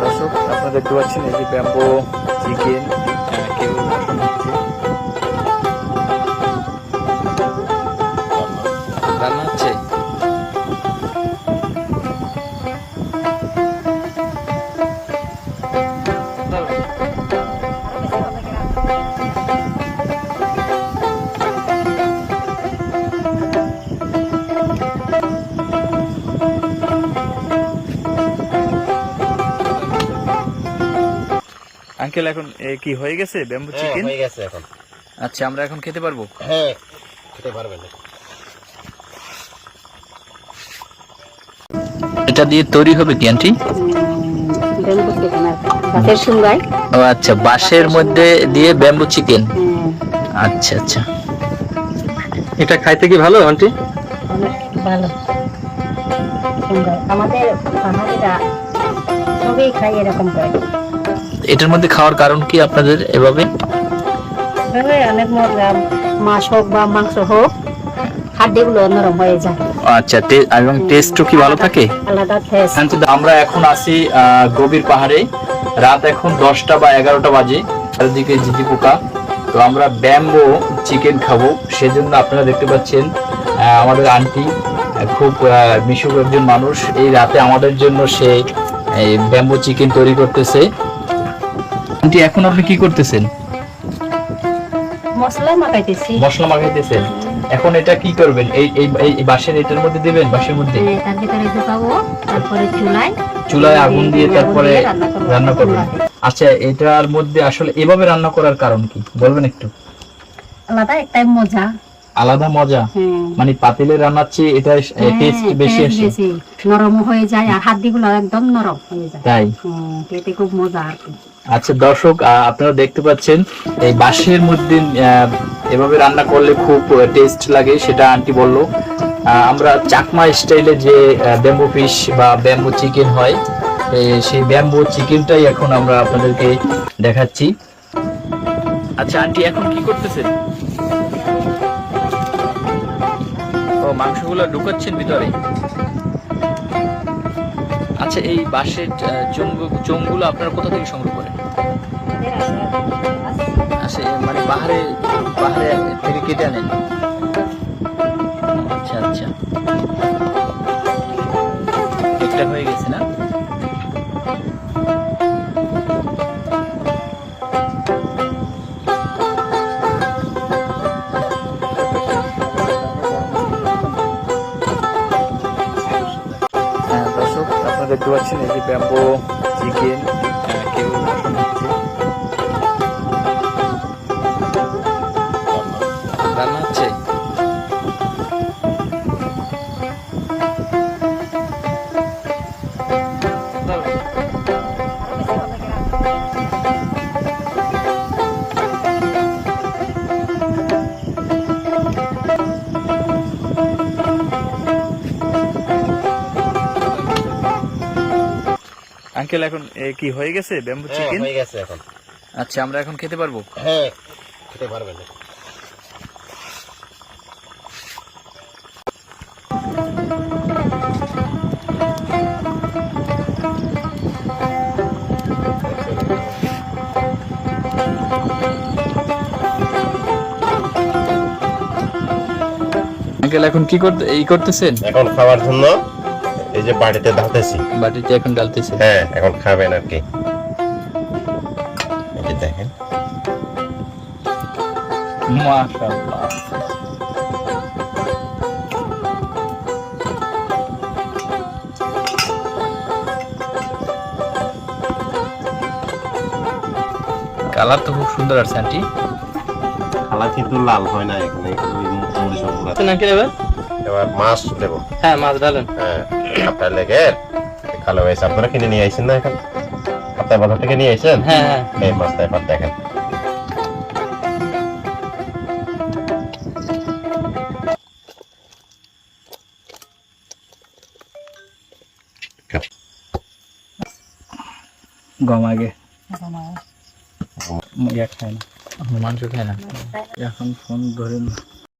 দর্শক আপনারা দেখতে পাচ্ছেন এই যে ব্যাম্বো চিকেন কেউ রান্না হচ্ছে? আঙ্কেল এখন কি হয়ে গেছে? ব্যাম্বো হ্যাঁ, চিকেন হয়ে গেছে এখন। আচ্ছা আমরা এখন খেতে পারব? হ্যাঁ খেতে পারবেন। এটা দিয়ে তৈরি হবে কি আন্টি? ব্যাম্বু চিকেন আর গাছের সুঙ্গাই ও আচ্ছা বাঁশের মধ্যে দিয়ে ব্যাম্বু চিকেন আচ্ছা আচ্ছা। এটা খাইতে কি ভালো আন্টি? ভালো। আমাদের পাহাড়িরা সবই খাই এরকম করে। এটার মধ্যে খাওয়ার কারণ কি আপনাদের এভাবে? অনেক মজা। মাছ হোক বা মাংস হোক হাড্ডিগুলো নরম হয়ে যায়। আচ্ছা এবং টেস্টও কি ভালো থাকে? আলাদা টেস্ট আমরা এখন আছি গভীর পাহাড়ে। রাত এখন দশটা বা এগারোটা বাজে চারিদিকে পোকা তো আমরা ব্যাম্বো চিকেন খাব। সেজন্য আপনারা দেখতে পাচ্ছেন আমাদের আন্টি খুব মিশুক একজন মানুষ। এই রাতে আমাদের জন্য সে ব্যাম্বো চিকেন তৈরি করতেছে। আন্টি এখন আপনি কি করতেছেন? মশলা মাখাইতেছি। মশলা মাখাইতেছেন। এখন এটা কি করবেন? এই এই এই- বাঁশের এটার মধ্যে দিবেন? বাঁশের মধ্যে? তার ভিতরে ঢুকাবো তারপরে চুলায়। চুলায় আগুন দিয়ে তারপরে রান্না করব। করবেন। আচ্ছা এটার মধ্যে আসলে এভাবে রান্না করার কারণ কি? বলবেন একটু। আলাদা একটাই মজা। আলাদা মজা? হ্যাঁ। মানে পাতিলে রান্নার চেয়ে এটা টেস্ট হ্যাঁ, বেশি আসে। নরম হয়ে যায় আর হাড্ডিগুলো একদম নরম হয়ে যায়। তাই? হুম, খেতে খুব মজা আর কি। আচ্ছা দর্শক আপনারা দেখতে পাচ্ছেন এই বাঁশের মধ্যে এভাবে রান্না করলে খুব টেস্ট লাগে সেটা আন্টি বলল। আমরা চাকমা স্টাইলে যে ব্যাম্বু ফিশ বা ব্যাম্বু চিকেন হয় সেই ব্যাম্বু চিকেনটাই এখন আমরা আপনাদেরকে দেখাচ্ছি। আচ্ছা আন্টি এখন কি করতেছেন? ও মাংসগুলো ঢুকাচ্ছেন ভিতরে। আচ্ছা এই বাঁশের আহ, চোঙ- চোঙগুলো আপনারা কোথা থেকে সংগ্রহ এ মানে পাহাড়ে পাহাড়ে থেকে কেটে আনেন। আচ্ছা আচ্ছা। একটা হয়ে গেছে না? হ্যাঁ দেখতে পাচ্ছেন এই যে ব্যাম্বো, চিকেন কেউ হচ্ছে। আঙ্কেল এখন কি হয়ে গেছে? ব্যাম্বু চিকেন হয়ে গেছে এখন। আচ্ছা আমরা এখন খেতে পারব? হ্যাঁ খেতে পারবেন। আঙ্কেল এখন কি করতে এই করতেছেন? এখন খাওয়ার জন্য এই যে বাড়িতে ধাতেছি বাটিতে এখন ডালতেছে হ্যাঁ এখন খাবেন আর কি। এই যে দেখেন। মাশাআল্লাহ। কালার তো খুব সুন্দর আছে আন্টি। কালার কিন্তু লাল হয় না এখানে মরিচ গুঁড়া আঙ্কেল এবার এবার মাছ দেবো। হ্যাঁ মাছ ডালেন হ্যাঁ আপনার লেগে কালো হয়েছে আপনারা কিনে নিয়ে আইছেন না এখন? আপনার বাজার থেকে নিয়ে আইছেন? হ্যাঁ হ্যাঁ। এই মাছটা এবার দেখেন। গম আগে। ইয়া খায় না মাংস খায় না এখন ফোন ধরেন